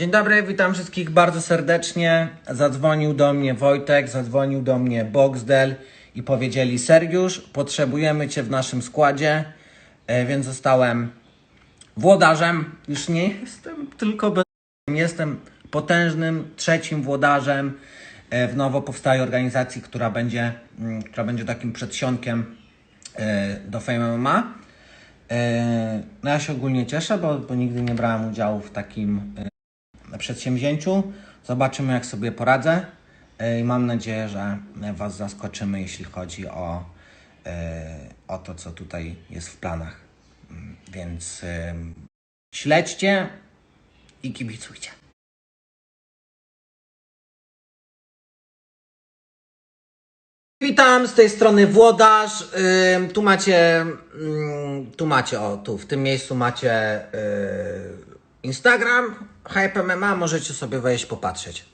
Dzień dobry, witam wszystkich bardzo serdecznie. Zadzwonił do mnie Wojtek, zadzwonił do mnie Boxdel i powiedzieli: Sergiusz, potrzebujemy Cię w naszym składzie, e, więc zostałem włodarzem. Już nie jestem tylko bez. Jestem potężnym trzecim włodarzem e, w nowo powstałej organizacji, która będzie, mm, która będzie takim przedsionkiem e, do Fame MMA. No ja się ogólnie cieszę, bo, bo nigdy nie brałem udziału w takim przedsięwzięciu. Zobaczymy, jak sobie poradzę. E, I mam nadzieję, że Was zaskoczymy, jeśli chodzi o, e, o to, co tutaj jest w planach. Mm, Więc śledźcie i kibicujcie. Witam z tej strony Włodarz. Tu macie, ym, tu macie, o tu w tym miejscu macie y, Instagram Hype MMA. Możecie sobie wejść popatrzeć.